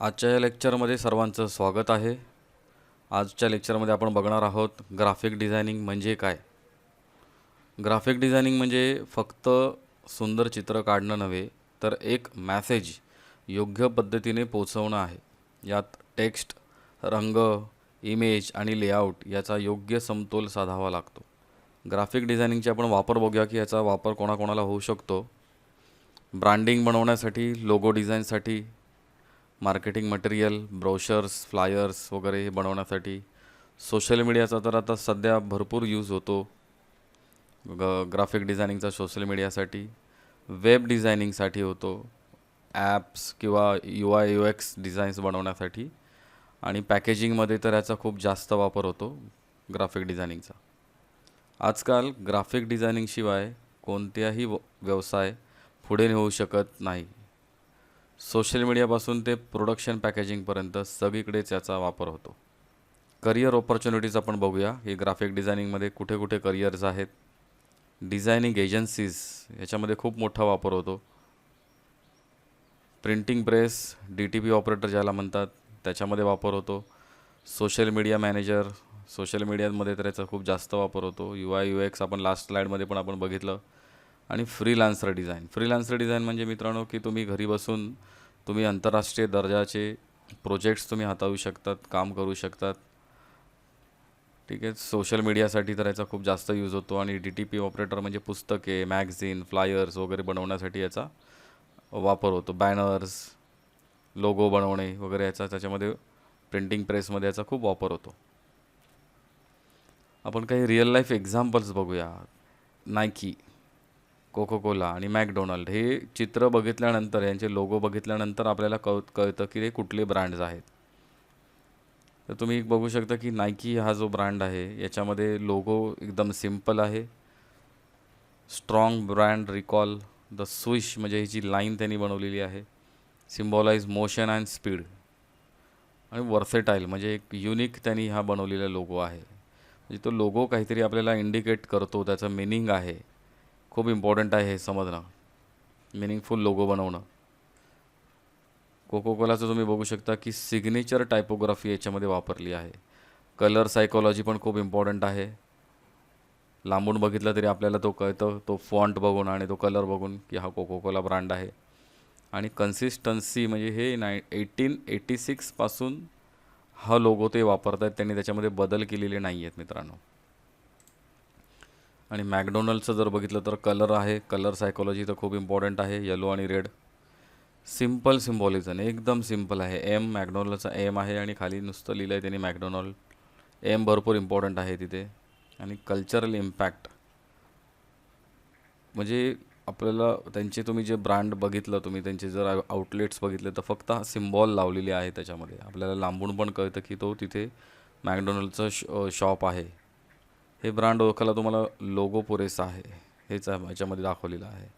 आजच्या या लेक्चरमध्ये सर्वांचं स्वागत आहे. आजच्या लेक्चरमध्ये आपण बघणार आहोत ग्राफिक डिझायनिंग म्हणजे काय? ग्राफिक डिझायनिंग म्हणजे फक्त सुंदर चित्र काढणं नव्हे तर एक मॅसेज योग्य पद्धतीने पोचवणं आहे. यात टेक्स्ट रंग इमेज आणि लेआउट याचा योग्य समतोल साधावा लागतो. ग्राफिक डिझायनिंगचे आपण वापर बघूया की याचा वापर कोणाकोणाला होऊ शकतो. ब्रँडिंग बनवण्यासाठी लोगो डिझाईनसाठी मार्केटिंग मटेरियल ब्रोशर्स फ्लायर्स वगैरे हे बनवण्यासाठी सोशल मीडियाचा तर आता सध्या भरपूर यूज होतो. ग ग्राफिक डिझायनिंगचा सोशल मीडियासाठी वेब डिझायनिंगसाठी होतो ॲप्स किंवा U I U X designs बनवण्यासाठी आणि पॅकेजिंगमध्ये तर याचा खूप जास्त वापर होतो ग्राफिक डिझायनिंगचा आजकाल ग्राफिक डिझायनिंगशिवाय कोणत्याही व व्यवसाय पुढे नेऊ शकत नाही. सोशल मीडियापासून ते प्रोडक्शन पॅकेजिंगपर्यंत सगळीकडेच याचा वापर होतो. करिअर ऑपॉर्च्युनिटीज आपण बघूया. की ग्राफिक डिझायनिंगमध्ये कुठे कुठे करिअर्स आहेत. डिझायनिंग एजन्सीज याच्यामध्ये खूप मोठा वापर होतो. Printing press D T P operator ज्याला म्हणतात त्याच्यामध्ये वापर होतो. सोशल मीडिया मॅनेजर सोशल मीडियामध्ये तर याचा खूप जास्त वापर होतो. यू आय यू एक्स आपण लास्ट स्लाईडमध्ये पण आपण बघितलं. आणि फ्रीलान्सर डिझाईन फ्रीलान्सर डिझाईन म्हणजे मित्रांनो की तुम्ही घरी बसून तुम्ही आंतरराष्ट्रीय दर्जाचे प्रोजेक्ट्स तुम्ही हाताळू शकतात काम करू शकतात. ठीक आहे सोशल मीडियासाठी तर याचा खूप जास्त यूज होतो आणि डी टी पी ऑपरेटर म्हणजे पुस्तके मॅगझिन फ्लायर्स वगैरे बनवण्यासाठी याचा वापर होतो. बॅनर्स लोगो बनवणे वगैरे याचा त्याच्यामध्ये प्रिंटिंग प्रेसमध्ये याचा खूप वापर होतो. आपण काही रिअल लाईफ एक्झाम्पल्स बघूया. नायकी कोको कोला आणि मॅकडोनाल्ड हे चित्र बघितल्यानंतर यांचे लोगो बघितल्यानंतर आपल्याला कळ कळतं की हे कुठले ब्रँड्स आहेत. तर तुम्ही बघू शकता की नायकी हा जो ब्रँड आहे याच्यामध्ये लोगो एकदम सिंपल आहे. Strong brand recall the swoosh म्हणजे ही जी लाईन त्यांनी बनवलेली आहे. सिम्बॉलाइज मोशन अँड स्पीड आणि वर्सेटाईल म्हणजे एक युनिक त्यांनी हा बनवलेला लोगो आहे. म्हणजे तो लोगो काहीतरी आपल्याला इंडिकेट करतो त्याचं मिनिंग आहे. खूप इम्पॉर्टंट आहे हे समजणं. मिनिंगफुल लोगो बनवणं. कोको कोलाचं तुम्ही बघू शकता की सिग्नेचर टायपोग्राफी याच्यामध्ये वापरली आहे. कलर सायकोलॉजी पण खूप इम्पॉर्टंट आहे. लांबून बघितलं तरी आपल्याला तो कळतं तो फॉन्ट बघून आणि तो कलर बघून की हा कोको कोला ब्रँड आहे. आणि कन्सिस्टन्सी म्हणजे हे नाय एटीन एटी सिक्सपासून हा लोगो ते वापरत आहेत त्यांनी त्याच्यामध्ये बदल केलेले नाही आहेत मित्रांनो. आणि मॅकडोनल्डचं जर बघितलं तर कलर आहे. कलर सायकोलॉजी तर खूप इम्पॉर्टंट आहे. येलो आणि रेड सिंपल सिम्बॉलिझम एकदम सिंपल आहे. एम मॅकडोनल्डचा एम आहे आणि खाली नुसतं लिहिलं आहे त्यांनी मॅकडोनल्ड. एम भरपूर इम्पॉर्टंट आहे तिथे. आणि कल्चरल इम्पॅक्ट म्हणजे आपल्याला त्यांचे तुम्ही जे ब्रँड बघितलं तुम्ही त्यांचे जर आउटलेट्स बघितले तर फक्त हा सिम्बॉल लावलेली आहे त्याच्यामध्ये. आपल्याला लांबून पण कळतं की तो तिथे मॅकडोनल्डचं शॉप आहे. हे ब्रँड ओळखायला तुम्हाला लोगो पुरेसा आहे. हेच आहे याच्यामध्ये दाखवलेलं आहे.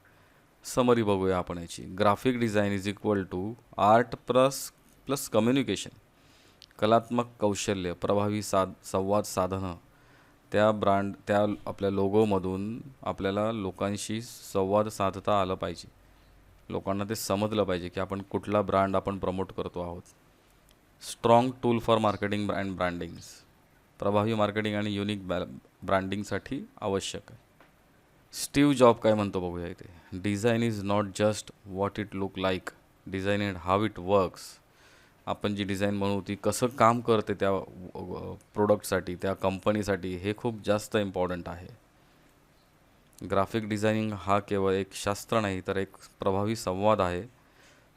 समरी बघूया आपण याची. Graphic design is equal to art plus plus communication कलात्मक कौशल्य प्रभावी साध संवाद साधनं त्या ब्रँड त्या आपल्या लोगोमधून आपल्याला लोकांशी संवाद साधता आलं पाहिजे. लोकांना ते समजलं पाहिजे की आपण कुठला ब्रँड आपण प्रमोट करतो आहोत. Strong tool for marketing and brandings प्रभावी मार्केटिंग आणि युनिक बॅ ब्रँडिंगसाठी आवश्यक आहे. स्टीव जॉब काय म्हणतो बघूया इथे? Design is not just what it look like design it how it works आपण जी डिझाईन बनवू ती कसं काम करते त्या प्रोडक्टसाठी त्या कंपनीसाठी हे खूप जास्त इम्पॉर्टंट आहे. ग्राफिक डिझायनिंग हा केवळ एक शास्त्र नाही तर एक प्रभावी संवाद आहे.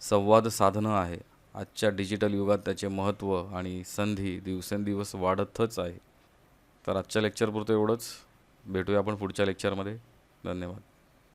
संवाद साधनं आहे. आजच्या डिजिटल युगात त्याचे महत्त्व आणि संधी दिवसेंदिवस वाढतच आहे. तर आजच्या लेक्चरपुरतं एवढंच. भेटूया आपण पुढच्या लेक्चरमध्ये धन्यवाद.